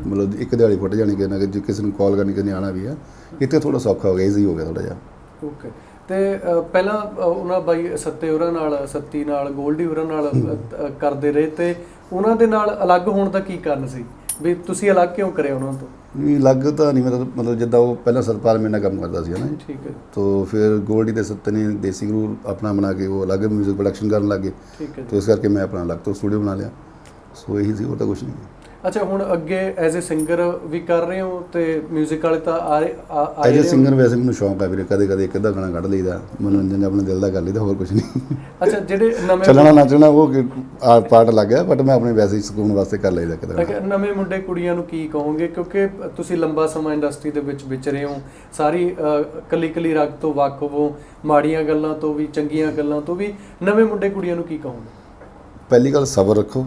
ਮਤਲਬ ਇੱਕ ਦਿਹਾੜੀ ਫੁੱਟ ਜਾਣੀ ਕਿ ਨਾ ਕਿ ਜੇ ਕਿਸੇ ਨੂੰ ਕਾਲ ਕਰਨੀ, ਕਿਸੇ ਨੇ ਆਣਾ ਵੀ ਆ ਇੱਥੇ ਥੋੜਾ ਸੌਖਾ ਹੋ ਗਿਆ ਈਜ਼ੀ ਹੋ ਗਿਆ ਥੋੜਾ ਜਿਹਾ। ਓਕੇ ਤੇ ਪਹਿਲਾਂ ਉਹਨਾਂ ਬਾਈ ਸੱਤੇ ਹੋਰਾਂ ਨਾਲ, ਸੱਤੀ ਨਾਲ, ਗੋਲਡੀ ਹੋਰਾਂ ਨਾਲ ਕਰਦੇ ਰਹੇ ਤੇ ਉਹਨਾਂ ਦੇ ਨਾਲ ਅਲੱਗ ਹੋਣ ਦਾ ਕੀ ਕਾਰਨ ਸੀ? ਵੀ ਤੁਸੀਂ ਅਲੱਗ ਕਿਉਂ ਕਰਿਆ ਉਹਨਾਂ ਤੋਂ? ਵੀ ਲੱਗ ਤਾਂ ਨਹੀਂ ਮਤਲਬ ਮਤਲਬ ਜਿੱਦਾਂ ਉਹ ਪਹਿਲਾਂ ਸਤਪਾਲ ਮੇਰੇ ਨਾਲ ਕੰਮ ਕਰਦਾ ਸੀ ਨਾ ਠੀਕ ਹੈ। ਤੋ ਫਿਰ ਗੋਲਡੀ ਦੇ ਸੱਤੇ ਨੇ ਦੇਸੀ ਗਰੂ ਆਪਣਾ ਬਣਾ ਕੇ ਉਹ ਅਲੱਗ ਮਿਊਜ਼ਿਕ ਪ੍ਰੋਡਕਸ਼ਨ ਕਰਨ ਲੱਗੇ ਠੀਕ ਹੈ ਤੋ ਇਸ ਕਰਕੇ ਮੈਂ ਆਪਣਾ ਅਲੱਗ ਤੋਂ ਸਟੂਡੀਓ ਬਣਾ ਲਿਆ। ਸੋ ਇਹੀ ਸੀ ਹੋਰ ਤਾਂ ਕੁਝ ਨਹੀਂ। ਅੱਛਾ ਹੁਣ ਅੱਗੇ ਐਜ਼ ਅ ਸਿੰਗਰ ਵੀ ਕਰ ਰਹੇ ਹੋ ਤੇ 뮤직 ਵਾਲੇ ਤਾਂ ਆ ਰਹੇ- ਆ- ਐਜ ਰਹੇ ਹੋ। ਸਿੰਗਰ ਵੈਸੇ ਮੈਨੂੰ ਸ਼ੌਂਕ ਆ ਵੀਰੇ ਕਦੇ ਕਦੇ ਇੱਕ ਅੱਧਾ ਗਾਣਾ ਕੱਢ ਲਈਦਾ। ਮਨੋਰੰਜਨ ਆਪਣੇ ਦਿਲ ਦਾ ਕਰ ਲਈਦਾ ਹੋਰ ਕੁਝ ਨਹੀਂ। ਅੱਛਾ ਜਿਹੜੇ ਨਵੇਂ ਚੱਲਣਾ ਨੱਚਣਾ ਉਹ ਆ ਪਾਰਟ ਲੱਗ ਗਿਆ ਬਟ ਮੈਂ ਆਪਣੇ ਵੈਸੇ ਹੀ ਸਕੂਨ ਵਾਸਤੇ ਕਰ ਲਈਦਾ ਕਿਤੇ ਅਗਰ ਨਵੇਂ ਮੁੰਡੇ ਕੁੜੀਆਂ ਨੂੰ ਕੀ ਕਹੋਗੇ? ਕਿਉਂਕਿ ਤੁਸੀਂ ਲੰਬਾ ਸਮਾਂ ਇੰਡਸਟਰੀ ਦੇ ਵਿੱਚ ਵਿਚਰੇ ਹੋ। ਸਾਰੀ ਕੱਲੀ ਕੱਲੀ ਰਗ ਤੋਂ ਵਾਕਫ ਹੋ ਮਾੜੀਆਂ ਗੱਲਾਂ ਤੋਂ ਵੀ ਚੰਗੀਆਂ ਗੱਲਾਂ ਤੋਂ ਵੀ ਨਵੇਂ ਮੁੰਡੇ ਕੁੜੀਆਂ ਨੂੰ ਕੀ ਕਹੋਗੇ? ਪਹਿਲੀ ਗੱਲ ਸਬਰ ਰੱਖੋ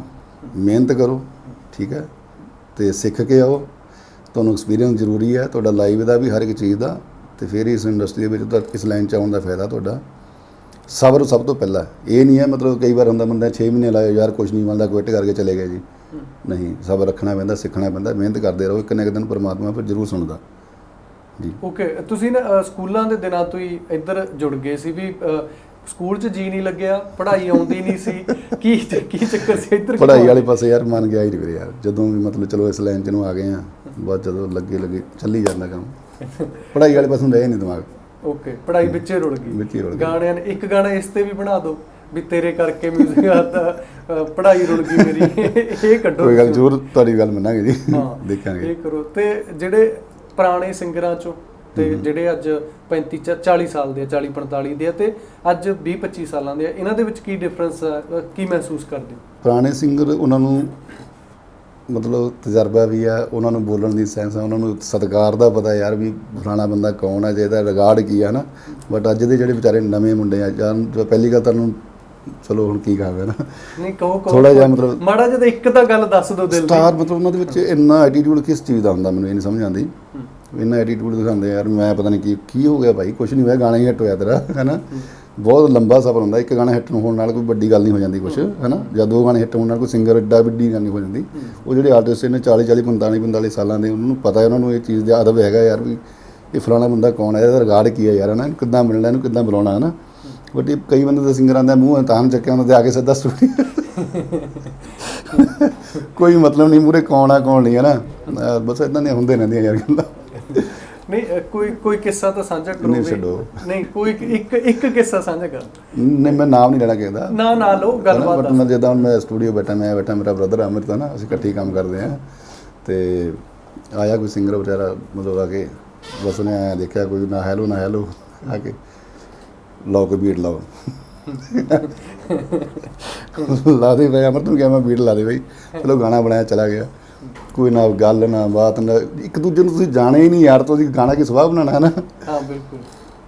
ਮਿਹਨਤ ਕਰੋ ਠੀਕ ਹੈ? ਤੇ ਸਿੱਖ ਕੇ ਆਓ। ਤੁਹਾਨੂੰ ਐਕਸਪੀਰੀਅੰਸ ਜ਼ਰੂਰੀ ਹੈ। ਤੁਹਾਡਾ ਲਾਈਵ ਦਾ ਵੀ ਹਰ ਇੱਕ ਚੀਜ਼ ਦਾ ਤੇ ਫਿਰ ਇਸ ਇੰਡਸਟਰੀ ਦੇ ਵਿੱਚ ਤਾਂ ਇਸ ਲਾਈਨ 'ਚ ਆਉਣ ਦਾ ਫਾਇਦਾ ਤੁਹਾਡਾ। ਸਬਰ ਸਭ ਤੋਂ ਪਹਿਲਾਂ ਇਹ ਨਹੀਂ ਹੈ ਮਤਲਬ ਕਈ ਵਾਰ ਹੁੰਦਾ ਬੰਦਾ 6 ਮਹੀਨੇ ਲਾਏ ਯਾਰ ਕੁਝ ਨਹੀਂ ਬਣਦਾ ਕੁਇਟ ਕਰਕੇ ਚਲੇ ਗਏ ਜੀ। ਨਹੀਂ ਸਬਰ ਰੱਖਣਾ ਪੈਂਦਾ ਸਿੱਖਣਾ ਪੈਂਦਾ ਮਿਹਨਤ ਕਰਦੇ ਰਹੋ। ਇੱਕ ਨਾ ਇੱਕ ਦਿਨ ਪਰਮਾਤਮਾ ਫਿਰ ਜ਼ਰੂਰ ਸੁਣਦਾ। ਜੀ। ਓਕੇ ਤੁਸੀਂ ਨਾ ਸਕੂਲਾਂ ਦੇ ਦਿਨਾਂ ਤੋਂ ਹੀ ਇੱਧਰ ਜੁੜ ਗਏ ਸੀ ਵੀ ਸਕੂਲ 'ਚ ਜੀ ਨਹੀਂ ਲੱਗਿਆ ਪੜ੍ਹਾਈ ਆਉਂਦੀ ਨਹੀਂ ਸੀ। ਕੀ ਕੀ ਚੱਕਰ ਸੀ? ਇੱਧਰ ਪੜ੍ਹਾਈ ਵਾਲੇ ਪਾਸੇ ਯਾਰ ਮਨ ਗਿਆ ਹੀ ਨਹੀਂ ਵੀਰੇ ਯਾਰ। ਜਦੋਂ ਵੀ ਮਤਲਬ ਚਲੋ ਇਸ ਲਾਈਨ 'ਚ ਨੂੰ ਆ ਗਏ ਆ ਬਾਅਦ ਜਦੋਂ ਲੱਗੇ ਲੱਗੇ ਚੱਲੀ ਜਾਂਦਾ ਕੰਮ। ਪੜ੍ਹਾਈ ਵਾਲੇ ਪਾਸੋਂ ਰਹੇ ਨਹੀਂ ਦਿਮਾਗ। ਓਕੇ ਪੜ੍ਹਾਈ ਵਿੱਚੇ ਹੀ ਰੁੜ ਗਈ। ਗਾਣਿਆਂ ਨੇ ਇੱਕ ਗਾਣਾ ਇਸ ਤੇ ਵੀ ਬਣਾ ਦਿਓ ਵੀ ਤੇਰੇ ਕਰਕੇ 뮤직 ਆਦਾ ਪੜ੍ਹਾਈ ਰੁੜ ਗਈ ਮੇਰੀ। ਇਹ ਕੱਢੋ ਕੋਈ ਗੱਲ। ਜ਼ਰੂਰ ਤੁਹਾਡੀ ਗੱਲ ਮੰਨਾਂਗੇ ਜੀ। ਹਾਂ ਦੇਖਾਂਗੇ। ਇਹ ਕਰੋ। ਤੇ ਜਿਹੜੇ ਪੁਰਾਣੇ ਸਿੰਗਰਾਂ ਚੋਂ ਤੇ ਜਿਹੜੇ ਅੱਜ 35 ਚ- 40 ਸਾਲ ਦੇ ਆ 40 45 ਦੇ ਆ ਤੇ ਅੱਜ 20 25 ਸਾਲਾਂ ਦੇ ਆ ਇਹਨਾਂ ਦੇ ਵਿੱਚ ਕੀ ਡਿਫਰੈਂਸ ਆ ਕੀ ਮਹਿਸੂਸ ਕਰਦੇ ਹੋ? ਪੁਰਾਣੇ ਸਿੰਗਰ ਉਹਨਾਂ ਨੂੰ ਮਤਲਬ ਤਜਰਬਾ ਵੀ ਆ ਉਹਨਾਂ ਨੂੰ ਬੋਲਣ ਦੀ ਸੈਂਸ ਆ ਉਹਨਾਂ ਨੂੰ ਸਤਿਕਾਰ ਦਾ ਪਤਾ ਯਾਰ ਵੀ ਫਲਾਣਾ ਬੰਦਾ ਕੌਣ ਹੈ ਜੇ ਇਹਦਾ ਰਿਗਾਰਡ ਕੀ ਆ ਨਾ ਬਟ ਅੱਜ ਦੇ ਜਿਹੜੇ ਵਿਚਾਰੇ ਨਵੇਂ ਮੁੰਡੇ ਆ ਜਾਂ ਪਹਿਲੀ ਗੱਲ ਤੁਹਾਨੂੰ ਚਲੋ ਹੁਣ ਕੀ ਕਹਾਂਗੇ ਨਾ। ਨਹੀਂ ਕਹੋ ਕਹੋ ਥੋੜ੍ਹਾ ਜਿਹਾ ਮਤਲਬ- ਮਾੜਾ ਜਿਹਾ ਇੱਕ ਤਾਂ ਗੱਲ ਦੱਸ ਦਿਓ ਦਿਲ ਦੀ। ਸਟਾਰ ਮਤਲਬ ਉਹਨਾਂ ਦੇ ਵਿੱਚ ਇੰਨਾ ਐਟੀਟਿਊਡ ਕਿਸ ਚੀਜ਼ ਦਾ ਹੁੰਦਾ ਮੈਨੂੰ ਇਹ ਨਹੀਂ ਸਮਝ ਆਉਂਦੀ। ਇੰਨਾ ਐਟੀਟਿਊਡ ਦਿਖਾਉਂਦੇ ਯਾਰ ਮੈਂ ਪਤਾ ਨਹੀਂ ਕੀ ਕੀ ਹੋ ਗਿਆ ਭਾਈ ਕੁਝ ਨਹੀਂ ਹੋਇਆ ਗਾਣਾ ਹੀ ਹਿੱਟ ਹੋਇਆ ਤੇਰਾ ਹੈਨਾ? ਬਹੁਤ ਲੰਬਾ ਸਫ਼ਰ ਹੁੰਦਾ ਇੱਕ ਗਾਣਾ ਹਿੱਟ ਹੋਣ ਨਾਲ ਕੋਈ ਵੱਡੀ ਗੱਲ ਨਹੀਂ ਹੋ ਜਾਂਦੀ ਕੁਛ ਹੈਨਾ? ਜਾਂ ਦੋ ਗਾਣੇ ਹਿੱਟ ਹੋਣ ਨਾਲ ਕੋਈ ਸਿੰਗਰ ਐਡਾ ਵੱਡੀ ਗੱਲ ਨਹੀਂ ਹੋ ਜਾਂਦੀ। ਉਹ ਜਿਹੜੇ ਆਰਟਿਸਟ ਨੇ 40 40 45 45 ਸਾਲਾਂ ਦੇ ਉਹਨਾਂ ਨੂੰ ਪਤਾ ਹੈ ਉਹਨਾਂ ਨੂੰ ਇਹ ਚੀਜ਼ ਦਾ ਅਦਬ ਹੈਗਾ ਯਾਰ ਵੀ ਇਹ ਫਲਾਣਾ ਬੰਦਾ ਕੌਣ ਹੈ ਇਹਦਾ ਰਿਗਾਰਡ ਕੀ ਹੈ ਯਾਰ ਹਨਾ? ਕਿੱਦਾਂ ਮਿਲਣਾ ਇਹਨੂੰ ਕਿੱਦਾਂ ਬੁਲਾਉਣਾ ਹਨਾ? ਬਟ ਇਹ ਕਈ ਬੰਦੇ ਤਾਂ ਸਿੰਗਰਾਂ ਦਾ ਮੂੰਹ ਤਾਮ ਚੱਕਿਆ ਉਹਨਾਂ ਦੇ ਆ ਕੇ ਸਿੱਧਾ ਸਟੂਡੀ (laughs) ਕੋਈ ਮਤਲਬ ਨਹੀਂ ਮੂਰੇ ਕੌਣ ਆ ਕੌਣ ਨਹੀਂ ਹੈ ਨਾ ਬਸ ਇਦਾਂ ਦੀਆਂ ਹੁੰਦੇ ਰਹਿੰਦੀਆਂ ਯਾਰ ਗੱਲਾਂ। ਨਹੀਂ ਕੋਈ ਕੋਈ ਕਿੱਸਾ ਤਾਂ ਸਾਂਝਾ ਕਰੋ ਨਹੀਂ, ਛੱਡੋ। ਨਹੀਂ ਕੋਈ ਇੱਕ- ਇੱਕ ਕਿੱਸਾ ਸਾਂਝਾ ਕਰ। ਨਹੀਂ ਮੈਂ ਨਾਮ ਨਹੀਂ ਲੈਣਾ ਕਹਿੰਦਾ ਨਾ ਨਾ ਲੋ ਗੱਲਬਾਤ ਬਟ। ਮੈਂ ਜਿੱਦਾਂ ਮੈਂ ਸਟੂਡੀਓ ਬੈਠਾ ਮੈਂ ਬੈਠਾ ਮੇਰਾ ਬ੍ਰਦਰ ਅਮਿਤ ਹੈ ਨਾ ਅਸੀਂ ਇਕੱਠੇ ਕੰਮ ਕਰਦੇ ਆ। ਤੇ ਆਇਆ ਕੋਈ ਸਿੰਗਰ ਵਿਚਾਰਾ ਮਤਲਬ ਆ ਕੇ ਉਹਨੇ ਆਇਆ ਦੇਖਿਆ ਕੋਈ ਨਾ ਹੈਲੋ ਨਾ ਹੈਲੋ ਆ ਕੇ ਲਾਓ ਕੋਈ ਬੀਟ ਲਾਓ। (laughs) ਲਾ ਦੇ ਭਾਈ ਅਮਰ ਨੂੰ ਕਿਹਾ ਮੈਂ ਬੀਟ ਲਾ ਦੇ ਭਾਈ ਚਲੋ ਗਾਣਾ ਬਣਾਇਆ ਚਲਾ ਗਿਆ। ਕੋਈ ਨਾ ਗੱਲ ਨਾ ਬਾਤ ਨਾ ਇੱਕ ਦੂਜੇ ਨੂੰ ਤੁਸੀਂ ਜਾਣੇ ਹੀ ਨਹੀਂ ਯਾਰ ਤੁਸੀਂ ਗਾਣਾ ਕੀ ਸਵਾਹ ਬਣਾਉਣਾ ਹੈ ਨਾ? ਹਾਂ ਬਿਲਕੁਲ।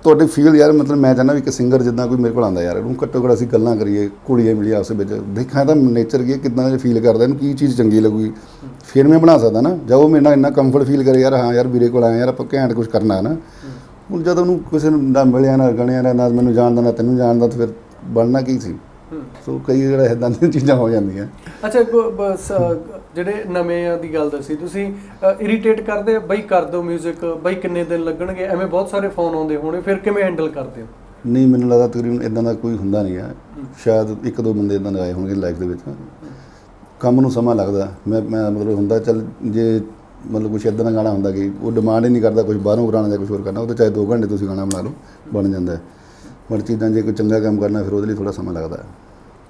ਤੁਹਾਡੇ ਫੀਲ ਯਾਰ ਮਤਲਬ ਮੈਂ ਚਾਹੁੰਦਾ ਵੀ ਇੱਕ ਸਿੰਗਰ ਜਿੱਦਾਂ ਕੋਈ ਮੇਰੇ ਕੋਲ ਆਂਦਾ ਯਾਰ ਉਹਨੂੰ ਘੱਟੋ ਘੱਟ ਅਸੀਂ ਗੱਲਾਂ ਕਰੀਏ ਕੁੜੀਆਂ ਮਿਲੀਏ ਆਪਸ ਵਿੱਚ। ਦੇਖਾਂ ਤਾਂ ਨੇਚਰ ਕੀ ਕਿੱਦਾਂ ਇਹ ਫੀਲ ਕਰਦਾ ਇਹਨੂੰ ਕੀ ਚੀਜ਼ ਚੰਗੀ ਲੱਗੂਗੀ। ਫਿਰ ਮੈਂ ਬਣਾ ਸਕਦਾ ਨਾ ਜਦ ਉਹ ਮੇਰੇ ਨਾਲ ਇੰਨਾ ਕੰਫਰਟ ਫੀਲ ਕਰੇ ਯਾਰ ਹਾਂ ਯਾਰ ਵੀਰੇ ਕੋਲ ਆਇਆ ਯਾਰ ਆਪਾਂ ਘੈਂਟ ਕੁਝ ਕਰਨਾ ਹੈ ਨਾ? ਹੁਣ ਜਦ ਉਹਨੂੰ ਕਿਸੇ ਨੂੰ ਨਾ ਮਿਲਿਆ ਨਾ ਗਣਿਆ ਨਾ ਮੈਨੂੰ ਜਾਣਦਾ ਨਾ ਤੈਨੂੰ ਜਾਣਦਾ ਤਾਂ ਫਿਰ ਬਣਨਾ ਕੀ ਸੀ। ਸੋ ਕਈ ਜਿਹੜਾ ਇਦਾਂ ਦੀਆਂ ਚੀਜ਼ਾਂ ਹੋ ਜਾਂਦੀਆਂ। ਅੱਛਾ ਬਸ ਅ, ਜਿਹੜੇ ਨਵੇਂ ਆ ਦੀ ਗੱਲ ਦੱਸੀ ਤੁਸੀਂ ਇਰੀਟੇਟ ਕਰਦੇ ਆ, ਬਈ ਕਰ ਦਿਓ 뮤직 ਬਈ ਕਿੰਨੇ ਦਿਨ ਲੱਗਣਗੇ? ਐਵੇਂ ਬਹੁਤ ਸਾਰੇ ਫੋਨ ਆਉਂਦੇ ਹੋਣੇ ਫਿਰ ਕਿਵੇਂ ਹੈਂਡਲ ਕਰਦੇ ਹੋ? ਨਹੀਂ ਮੈਨੂੰ ਲੱਗਦਾ ਤਕਰੀਬਨ ਇਦਾਂ ਦਾ ਕੋਈ ਹੁੰਦਾ ਨਹੀਂ ਹੈ। ਸ਼ਾਇਦ ਇੱਕ ਦੋ ਬੰਦੇ ਇਦਾਂ ਦੇ ਆਏ ਹੋਣਗੇ ਲਾਈਫ ਦੇ ਵਿੱਚ। ਕੰਮ ਨੂੰ ਸਮਾਂ ਲੱਗਦਾ। ਮੈਂ ਮੈਂ ਮਤਲਬ ਹੁੰਦਾ ਚੱਲ ਜੇ ਮਤਲਬ ਕੁਛ ਇਦਾਂ ਦਾ ਗਾਣਾ ਹੁੰਦਾ ਕਿ ਉਹ ਡਿਮਾਂਡ ਹੀ ਨਹੀਂ ਕਰਦਾ ਕੁਝ ਬਾਹਰੋਂ ਕਰਾਉਣਾ ਜਾਂ ਕੁਝ ਹੋਰ ਕਰਨਾ ਉਹ ਤਾਂ ਚਾਹੇ 2 ਘੰਟੇ ਤੁਸੀਂ ਗਾਣਾ ਬਣਾ ਲਓ ਬਣ ਜਾਂਦਾ। ਹੈ ਪਰ ਚੀਜ਼ਾਂ ਜੇ ਕੋਈ ਚੰਗਾ ਕੰਮ ਕਰਨਾ ਫਿਰ ਉਹਦੇ ਲਈ ਥੋੜਾ ਸਮਾਂ ਲੱਗਦਾ। ਹੈ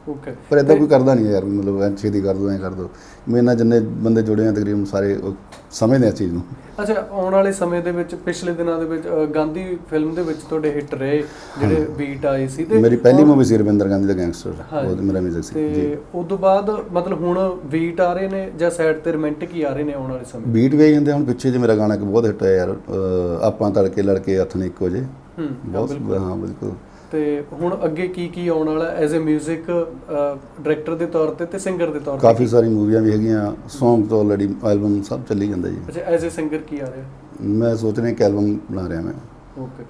ਓਕੇ ਪਰ ਇਦਾਂ ਕੋਈ ਕਰਦਾ ਨਹੀਂ ਯਾਰ ਮਤਲਬ ਐਂ ਛੇਤੀ ਕਰ ਦੋ ਐਂ ਕਰ ਦੋ। ਮੇਰੇ ਨਾਲ ਜਿੰਨੇ ਬੰਦੇ ਜੁੜੇ ਆ ਤਕਰੀਬਨ ਸਾਰੇ ਉਹ ਸਮਝਦੇ ਆ ਚੀਜ਼ ਨੂੰ। ਅੱਛਾ ਆਉਣ ਵਾਲੇ ਸਮੇਂ ਦੇ ਵਿੱਚ ਪਿਛਲੇ ਦਿਨਾਂ ਦੇ ਵਿੱਚ ਅ, ਗਾਂਧੀ ਫਿਲਮ ਦੇ ਵਿੱਚ ਤੁਹਾਡੇ ਹਿੱਟ ਰਹੇ ਜਿਹੜੇ ਬੀਟ ਆਏ ਸੀ ਤੇ ਮੇਰੀ ਪਹਿਲੀ ਮੂਵੀ ਸੀ ਰਵਿੰਦਰ ਗਾਂਧੀ ਦਾ ਗੈਂਗਸਟਰ। ਉਹ ਮੇਰਾ ਮਿਊਜ਼ਿਕ ਸੀ ਜੀ ਤੇ ਉਸ ਤੋਂ ਬਾਅਦ ਮਤਲਬ ਹੁਣ ਬੀਟ ਆ ਰਹੇ ਨੇ ਜਾਂ ਸਾਈਡ ਤੇ ਰੋਮਾਂਟਿਕ ਹੀ ਆ ਰਹੇ ਨੇ ਆਉਣ ਵਾਲੇ ਸਮੇਂ? ਬੀਟ ਵੇ ਜਾਂਦੇ ਹੁਣ ਪਿੱਛੇ ਜੇ ਮੇਰਾ ਗਾਣਾ ਇੱਕ ਬਹੁਤ ਹਿੱਟ ਹੋਇਆ ਯਾਰ ਅਹ ਆਪਾਂ ਤੜਕੇ ਲੜਕੇ ਹੱਥ ਨੇ ਇੱਕੋ ਜੇ ਬਹੁਤ। ਹਾਂ ਬਿਲਕੁਲ। ਤੇ ਹੁਣ ਅੱਗੇ ਕੀ ਕੀ ਆਉਣ ਵਾਲਾ ਐਜ਼ ਅ 뮤직 ਡਾਇਰੈਕਟਰ ਦੇ ਤੌਰ ਤੇ ਤੇ ਸਿੰਗਰ ਦੇ ਤੌਰ ਤੇ? ਕਾਫੀ ਸਾਰੀ ਮੂਵੀਆਂ ਵੀ ਹੈਗੀਆਂ Song ਤੋਂ ਆਲਰੇਡੀ ਐਲਬਮ ਸਭ ਚੱਲੀ ਜਾਂਦਾ ਜੀ। ਅੱਛਾ ਐਜ਼ ਅ ਸਿੰਗਰ ਕੀ ਆ ਰਿਹਾ? ਮੈਂ ਸੋਚ ਰਿਹਾ ਕਿ ਐਲਬਮ ਬਣਾ ਰਿਹਾ ਮੈਂ। ਓਕੇ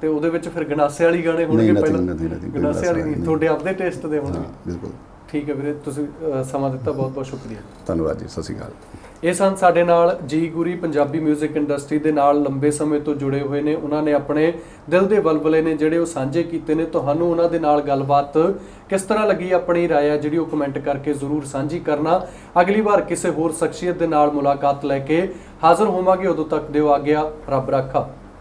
ਤੇ ਉਹਦੇ ਵਿੱਚ ਫਿਰ ਗਨਾਸੇ ਵਾਲੀ ਗਾਣੇ ਹੋਣਗੇ ਪਹਿਲਾਂ? ਗਨਾਸੇ ਵਾਲੀ ਨਹੀਂ। ਤੁਹਾਡੇ ਆਪਦੇ ਟੇਸਟ ਦੇ ਹੋਣਗੇ? ਬਿਲਕੁਲ। ਠੀਕ ਹੈ ਵੀਰੇ ਤੁਸੀਂ ਅ, ਸਮਾਂ ਦਿੱਤਾ ਬਹੁਤ ਬਹੁਤ ਸ਼ੁਕਰੀਆ। ਧੰਨਵਾਦ ਜੀ ਸਤਿ ਸ਼੍ਰੀ ਅਕਾਲ। ਇਹ ਸਨ ਸਾਡੇ ਨਾਲ ਜੀ ਗੁਰੀ ਪੰਜਾਬੀ 뮤직 ਇੰਡਸਟਰੀ ਦੇ ਨਾਲ ਲੰਬੇ ਸਮੇਂ ਤੋਂ ਜੁੜੇ ਹੋਏ ਨੇ। ਉਹਨਾਂ ਨੇ ਆਪਣੇ ਦਿਲ ਦੇ ਬਲਬਲੇ ਨੇ ਜਿਹੜੇ ਉਹ ਸਾਂਝੇ ਕੀਤੇ ਨੇ। ਤੁਹਾਨੂੰ ਉਹਨਾਂ ਦੇ ਨਾਲ ਗੱਲਬਾਤ ਕਿਸ ਤਰ੍ਹਾਂ ਲੱਗੀ ਆਪਣੀ ਰਾਏ ਆ ਜਿਹੜੀ ਉਹ ਕਮੈਂਟ ਕਰਕੇ ਜ਼ਰੂਰ ਸਾਂਝੀ ਕਰਨਾ। ਅਗਲੀ ਵਾਰ ਕਿਸੇ ਹੋਰ ਸ਼ਖਸੀਅਤ ਦੇ ਨਾਲ ਮੁਲਾਕਾਤ ਲੈ ਕੇ ਹਾਜ਼ਰ ਹੋਵਾਂਗੇ। ਉਦੋਂ ਤੱਕ ਦਿਓ ਆਗਿਆ ਰੱਬ ਰਾਖਾ।